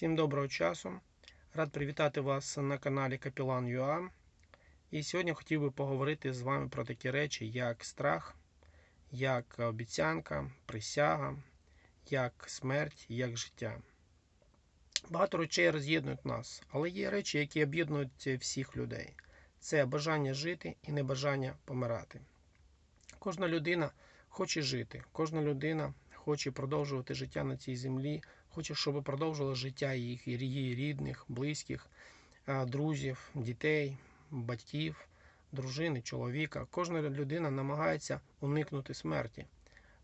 Всім доброго часу. Рад привітати вас на каналі Капілан ЮА. І сьогодні хотів би поговорити з вами про такі речі, як страх, як обіцянка, присяга, як смерть, як життя. Багато речей роз'єднують нас, але є речі, які об'єднують всіх людей. Це бажання жити і небажання помирати. Кожна людина хоче жити, кожна людина хоче продовжувати життя на цій землі, хоче, щоб продовжило життя їх її рідних, близьких, друзів, дітей, батьків, дружини, чоловіка. Кожна людина намагається уникнути смерті.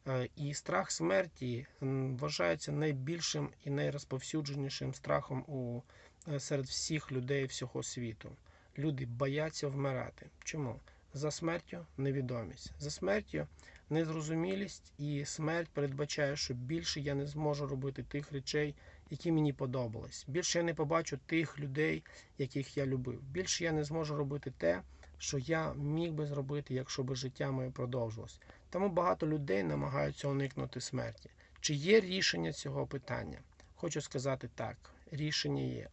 Е, і страх смерті вважається найбільшим і найрозповсюдженішим страхом у е, серед всіх людей всього світу. Люди бояться вмирати. Чому? За смертю невідомість. За смертю незрозумілість і смерть передбачає, що більше я не зможу робити тих речей, які мені подобались. Більше я не побачу тих людей, яких я любив. Більше я не зможу робити те, що я міг би зробити, якщо би життя моє продовжилось. Тому багато людей намагаються уникнути смерті. Чи є рішення цього питання? Хочу сказати так: рішення є.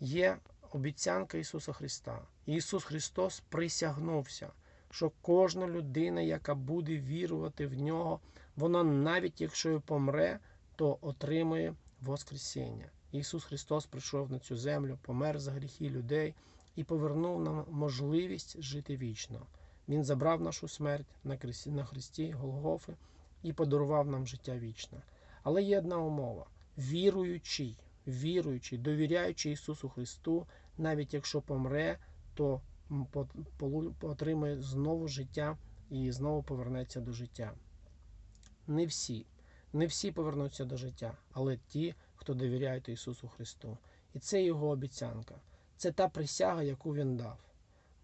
Є обіцянка Ісуса Христа. Ісус Христос присягнувся що кожна людина, яка буде вірувати в нього, вона навіть якщо і помре, то отримує Воскресіння. Ісус Христос прийшов на цю землю, помер за гріхи людей і повернув нам можливість жити вічно. Він забрав нашу смерть на Христі Голгофи і подарував нам життя вічне. Але є одна умова: віруючий, віруючий, довіряючи Ісусу Христу, навіть якщо помре, то отримає знову життя і знову повернеться до життя. Не всі, не всі повернуться до життя, але ті, хто довіряє Ісусу Христу. І це Його обіцянка. Це та присяга, яку Він дав.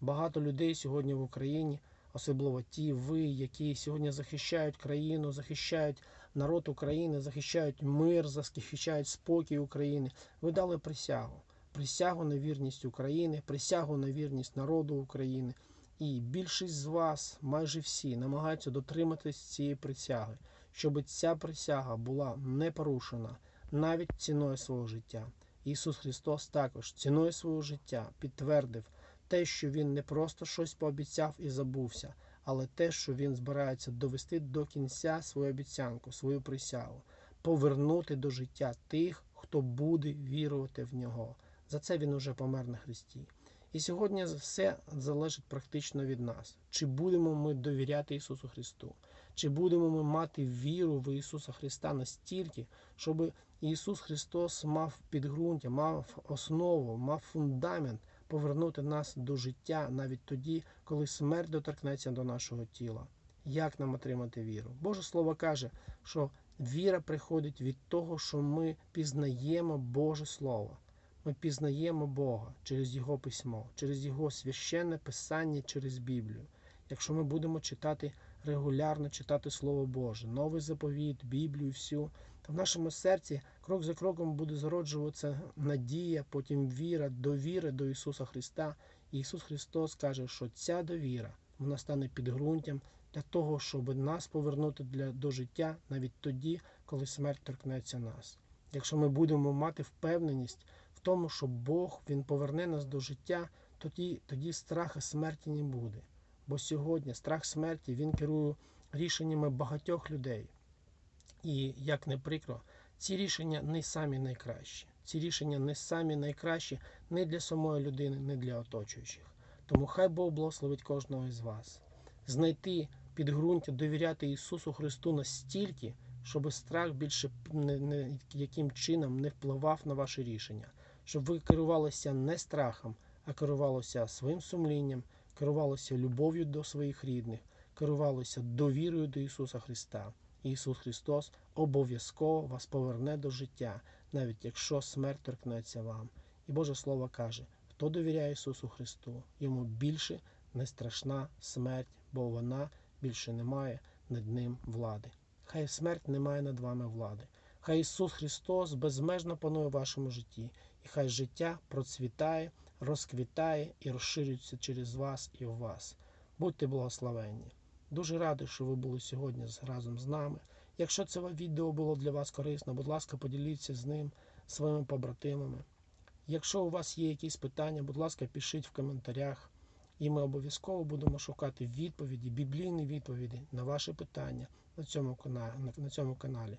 Багато людей сьогодні в Україні, особливо ті, ви, які сьогодні захищають країну, захищають народ України, захищають мир, захищають спокій України. Ви дали присягу присягу на вірність України, присягу на вірність народу України. І більшість з вас, майже всі, намагаються дотриматись цієї присяги, щоб ця присяга була не порушена навіть ціною свого життя. Ісус Христос також ціною свого життя підтвердив те, що Він не просто щось пообіцяв і забувся, але те, що Він збирається довести до кінця свою обіцянку, свою присягу, повернути до життя тих, хто буде вірувати в нього. За це він уже помер на Христі. І сьогодні все залежить практично від нас. Чи будемо ми довіряти Ісусу Христу, чи будемо ми мати віру в Ісуса Христа настільки, щоб Ісус Христос мав підґрунтя, мав основу, мав фундамент повернути нас до життя навіть тоді, коли смерть доторкнеться до нашого тіла. Як нам отримати віру? Боже Слово каже, що віра приходить від того, що ми пізнаємо Боже Слово. Ми пізнаємо Бога через Його письмо, через Його священне писання, через Біблію. Якщо ми будемо читати регулярно, читати Слово Боже, новий заповіт, Біблію, всю, то в нашому серці крок за кроком буде зароджуватися надія, потім віра, довіра до Ісуса Христа. І Ісус Христос каже, що ця довіра вона стане підґрунтям для того, щоб нас повернути для, до життя навіть тоді, коли смерть торкнеться нас. Якщо ми будемо мати впевненість тому, що Бог Він поверне нас до життя, тоді тоді страха смерті не буде. Бо сьогодні страх смерті він керує рішеннями багатьох людей. І, як не прикро, ці рішення не самі найкращі. Ці рішення не самі найкращі не для самої людини, не для оточуючих. Тому хай Бог благословить кожного із вас. Знайти підґрунтя, довіряти Ісусу Христу настільки, щоб страх більше яким чином не впливав на ваше рішення щоб ви керувалися не страхом, а керувалися своїм сумлінням, керувалися любов'ю до своїх рідних, керувалися довірою до Ісуса Христа. Ісус Христос обов'язково вас поверне до життя, навіть якщо смерть торкнеться вам. І Боже Слово каже: хто довіряє Ісусу Христу, йому більше не страшна смерть, бо вона більше не має над ним влади. Хай смерть не має над вами влади. Хай Ісус Христос безмежно панує в вашому житті, і хай життя процвітає, розквітає і розширюється через вас і в вас. Будьте благословенні. Дуже радий, що ви були сьогодні разом з нами. Якщо це відео було для вас корисно, будь ласка, поділіться з ним своїми побратимами. Якщо у вас є якісь питання, будь ласка, пишіть в коментарях, і ми обов'язково будемо шукати відповіді, біблійні відповіді на ваші питання на цьому каналі.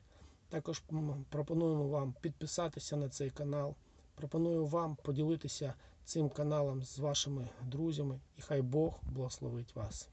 Також пропонуємо вам підписатися на цей канал. Пропоную вам поділитися цим каналом з вашими друзями, і хай Бог благословить вас.